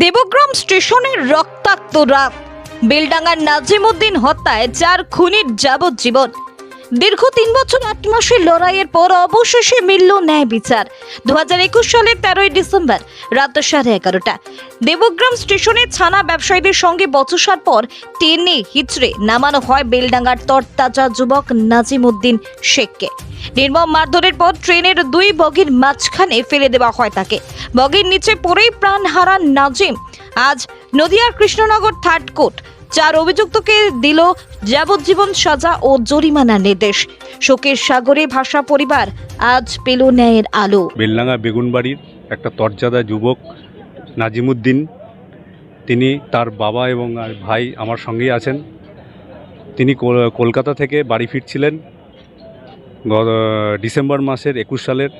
দেবগ্রাম স্টেশনের রক্তাক্ত রাত। বেলডাঙ্গার নাজিমুদ্দিন হত্যায় চার খুনির যাবজ্জীবন। দীর্ঘ তিন বছর আট মাসের লড়াইয়ের পর অবশেষে মিলল ন্যায় বিচার। দু হাজার একুশ সালের তেরোই ডিসেম্বর রাত সাড়ে এগারোটা। দেবগ্রাম স্টেশনে ছানা ব্যবসায়ীদের সঙ্গে বচসার পর টেনে হিচড়ে নামানো হয় বেলডাঙ্গার তরতাজা যুবক নাজিমুদ্দিন শেখকে। নির্মম মারধরের পর ট্রেনের দুই বগির মাঝখানে ফেলে দেওয়া হয় তাকে। বগির নিচে পড়েই প্রাণ হারান নাজিম। আজ নদিয়ার কৃষ্ণনগর থার্ড কোর্ট। চার অভিযুক্তকে দিল যাবজ্জীবন সাজা ও জরিমানা নির্দেশ। শোকের সাগরে ভাষা পরিবার আজ পেল ন্যায়ের আলো। বেলডাঙ্গা বেগুনবাড়ির একটা তরজাদা যুবক নাজিমুদ্দিন তিনি তার বাবা এবং আর ভাই আমার সঙ্গেই আছেন। তিনি কল- কলকাতা থেকে বাড়ি ফিরছিলেন গত ডিসেম্বর মাসের একুশ সালের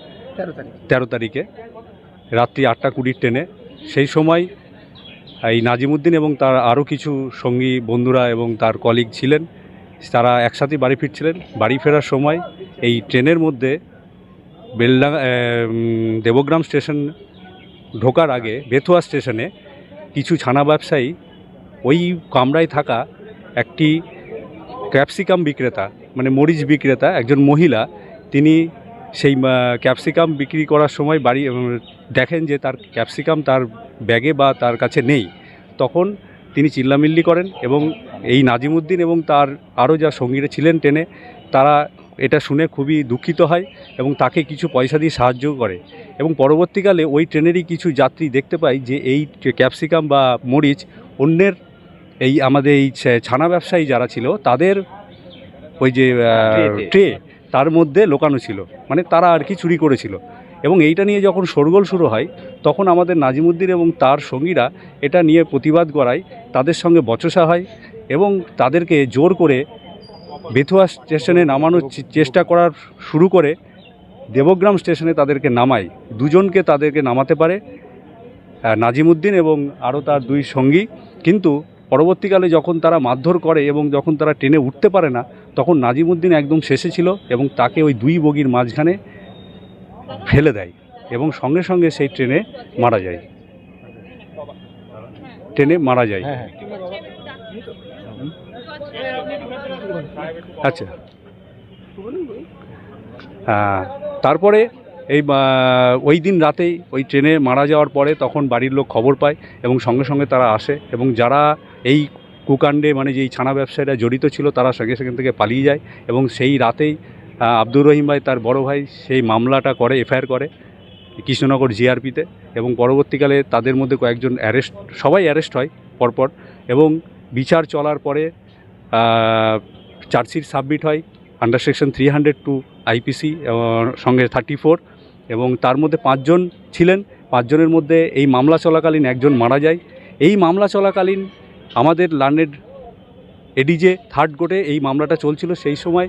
তেরো তারিখে রাত্রি আটটা কুড়ির ট্রেনে। সেই সময় এই নাজিমুদ্দিন এবং তার আরও কিছু সঙ্গী বন্ধুরা এবং তার কলিগ ছিলেন। তারা একসাথে বাড়ি ফিরছিলেন। বাড়ি ফেরার সময় এই ট্রেনের মধ্যে বেলডাঙ্গা দেবগ্রাম স্টেশন ঢোকার আগে, বেথুয়া স্টেশনে কিছু ছানা ব্যবসায়ী ওই কামরায় থাকা একটি ক্যাপসিকাম বিক্রেতা মানে মরিচ বিক্রেতা, একজন মহিলা, তিনি সেই ক্যাপসিকাম বিক্রি করার সময় বাড়ি দেখেন যে তার ক্যাপসিকাম তার ব্যাগে বা তার কাছে নেই তখন তিনি চিল্লামিল্লি করেন এবং এই নাজিমুদ্দিন এবং তার আরও যা সঙ্গীরা ছিলেন ট্রেনে তারা এটা শুনে খুবই দুঃখিত হয় এবং তাকে কিছু পয়সা দিয়ে সাহায্য করে এবং পরবর্তীকালে ওই ট্রেনেরই কিছু যাত্রী দেখতে পাই যে এই ক্যাপসিকাম বা মরিচ অন্যের এই আমাদের এই ছানা ব্যবসায়ী যারা ছিল তাদের ওই যে। ট্রে তার মধ্যে লোকানো ছিল। মানে তারা আর কি চুরি করেছিল। এবং এইটা নিয়ে যখন শোরগোল শুরু হয়, তখন আমাদের নাজিমুদ্দিন এবং তার সঙ্গীরা এটা নিয়ে প্রতিবাদ করায়। তাদের সঙ্গে বচসা হয় এবং তাদেরকে জোর করে বেথুয়া স্টেশনে নামানোর চেষ্টা করার শুরু করে দেবগ্রাম স্টেশনে তাদেরকে নামায়। দুজনকে তাদেরকে নামাতে পারে নাজিমুদ্দিন এবং আরও তার দুই সঙ্গী। কিন্তু পরবর্তীকালে যখন তারা মারধর করে এবং যখন তারা ট্রেনে উঠতে পারে না তখন নাজিমুদ্দিন একদম শেষে ছিল এবং তাকে ওই দুই বগির মাঝখানে ফেলে দেয় এবং সঙ্গে সঙ্গে সেই ট্রেনে মারা যায়। ট্রেনে মারা যায়। হ্যাঁ হ্যাঁ। আচ্ছা। হ্যাঁ তারপরে এই ওই দিন রাতেই ওই ট্রেনে মারা যাওয়ার পরে তখন বাড়ির লোক খবর পায় এবং সঙ্গে সঙ্গে তারা আসে এবং যারা এই কুকাণ্ডে মানে যেই ছানা ব্যবসায়ীরা জড়িত ছিল তারা সঙ্গে সেখান থেকে পালিয়ে যায় এবং সেই রাতেই আব্দুর রহিম ভাই তার বড় ভাই সেই মামলাটা করে, এফআইআর করে কৃষ্ণনগর জিআরপিতে এবং পরবর্তীকালে তাদের মধ্যে কয়েকজন অ্যারেস্ট, সবাই অ্যারেস্ট হয় পরপর এবং বিচার চলার পরে চার্জশিট সাবমিট হয় under section three hundred two IPC সঙ্গে থার্টি ফোর এবং তার মধ্যে পাঁচজন ছিলেন। পাঁচজনের মধ্যে এই মামলা চলাকালীন একজন মারা যায়। এই মামলা চলাকালীন আমাদের লার্নেড এডিজে থার্ড কোর্টে এই মামলাটা চলছিল। সেই সময়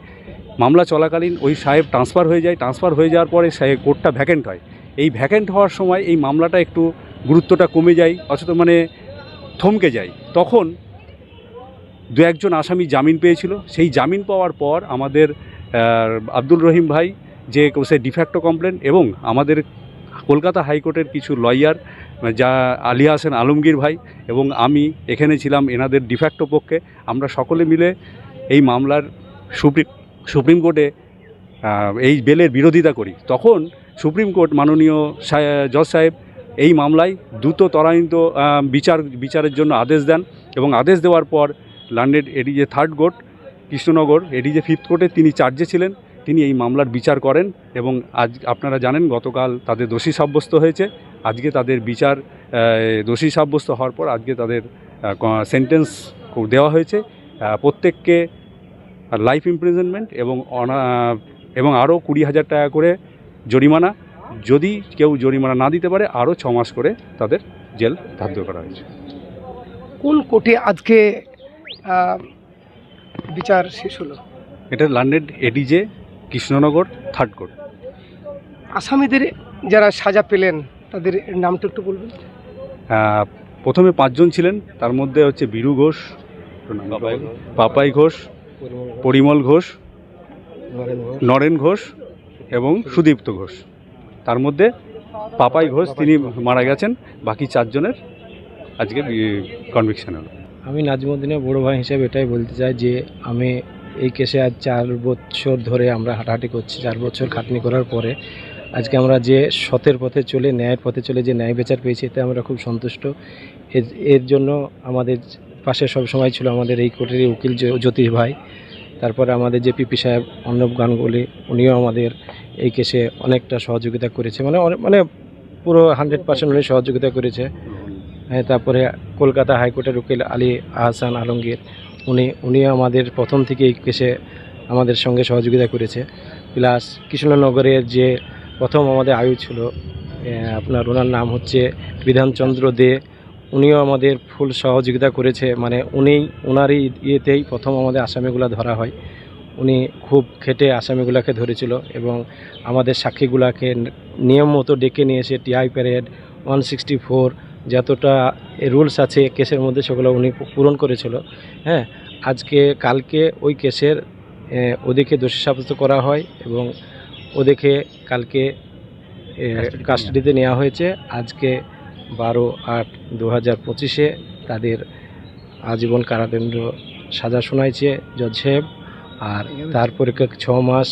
মামলা চলাকালীন ওই সাহেব ট্রান্সফার হয়ে যায়। ট্রান্সফার হয়ে যাওয়ার পরে সাহেব কোর্টটা ভ্যাকেন্ট হয়। এই ভ্যাকেন্ট হওয়ার সময় এই মামলাটা একটু গুরুত্বটা কমে যায়, অথচ মানে থমকে যায়। তখন দু একজন আসামি জামিন পেয়েছিল। সেই জামিন পাওয়ার পর আমাদের আব্দুল রহিম ভাই যে সে ডিফ্যাক্টো কমপ্লেন এবং আমাদের কলকাতা হাইকোর্টের কিছু লয়ার যা আলিয়া হাসান আলমগীর ভাই এবং আমি এখানে ছিলাম, এনাদের ডিফ্যাক্টো পক্ষে। আমরা সকলে মিলে এই মামলার সুপ্রিম সুপ্রিম কোর্টে এই বেলের বিরোধিতা করি। তখন সুপ্রিম কোর্ট মাননীয় জজ সাহেব এই মামলায় দ্রুত ত্বরান্বিত বিচার, বিচারের জন্য আদেশ দেন এবং আদেশ দেওয়ার পর learned ADJ third court Krishnanagar, ADJ fifth কোর্টে তিনি চার্জে ছিলেন। তিনি এই মামলার বিচার করেন এবং আজ আপনারা জানেন গতকাল তাদের দোষী সাব্যস্ত হয়েছে। আজকে তাদের বিচার দোষী সাব্যস্ত হওয়ার পর আজকে তাদের সেন্টেন্স দেওয়া হয়েছে। প্রত্যেককে লাইফ ইমপ্রিজনমেন্ট এবং এবং আরও কুড়ি হাজার টাকা করে জরিমানা। যদি কেউ জরিমানা না দিতে পারে আরও ছ মাস করে তাদের জেল ধার্য করা হয়েছে। কোন কোর্টে আজকে বিচার শেষ হলো? এটা learned ADJ Krishnanagar third court আসামিদের যারা সাজা পেলেন তাদের নামটা একটু বলবেন? প্রথমে পাঁচজন ছিলেন তার মধ্যে হচ্ছে বীরু ঘোষ পাপাই ঘোষ। পরিমল ঘোষ। নরেন ঘোষ। এবং সুদীপ্ত ঘোষ। তার মধ্যে পাপাই ঘোষ তিনি মারা গেছেন বাকি চারজনের আজকে কনভিকশন হলো। আমি নাজমুদ্দিনের বড় ভাই হিসেবে এটাই বলতে চাই যে আমি এই কেসে আজ চার বছর ধরে আমরা হাঁটাহাঁটি করছি, চার বছর খাটনি করার পরে। আজকে আমরা যে সতের পথে চলে, ন্যায়ের পথে চলে যে ন্যায় বিচার পেয়েছি, এতে আমরা খুব সন্তুষ্ট। এর এর জন্য আমাদের পাশে সব সময় ছিল আমাদের এই কোর্টের উকিল জ্যো- জ্যোতিষ ভাই। তারপরে আমাদের যে পিপি সাহেব অর্ণব গাঙ্গুলি, উনিও আমাদের এই কেসে অনেকটা সহযোগিতা করেছে। মানে মানে পুরো হান্ড্রেড পার্সেন্ট উনি সহযোগিতা করেছে। হ্যাঁ তারপরে কলকাতা হাইকোর্টের উকিল আলী আহসান আলমগীর উনি, উনিও আমাদের প্রথম থেকে এই কেসে আমাদের সঙ্গে সহযোগিতা করেছে। প্লাস কৃষ্ণনগরের যে প্রথম আমাদের আয়ু ছিল আপনার ওনার নাম হচ্ছে বিধানচন্দ্র দে। উনিও আমাদের ফুল সহযোগিতা করেছে মানে উনি ওনারই ইয়েতেই প্রথম আমাদের আসামিগুলো ধরা হয়। উনি খুব খেটে আসামিগুলোকে ধরেছিল এবং আমাদের সাক্ষীগুলোকে নিয়ম মতো ডেকে নিয়ে এসে TI parade one sixty four যতটা রুলস আছে কেসের মধ্যে সেগুলো উনি পূরণ করেছিল। হ্যাঁ আজকে কালকে ওই কেসের ওদেরকে দোষী সাব্যস্ত করা হয় এবং ওদেরকে কালকে কাস্টাডিতে নেওয়া হয়েছে। আজকে বারো আট দু হাজার পঁচিশে তাদের আজীবন কারাদণ্ড সাজা শোনাইছে জজ সাহেব। আর তারপরে ছ মাস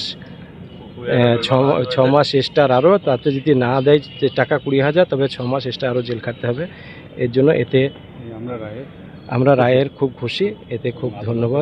ছ মাস এক্সট্রা আরও তাতে যদি না দেয় যে টাকা কুড়ি হাজার তবে ছ মাস এক্সট্রা আরও জেল খাটতে হবে। এর জন্য এতে আমরা রায়ের আমরা রায়ের খুব খুশি এতে খুব ধন্যবাদ।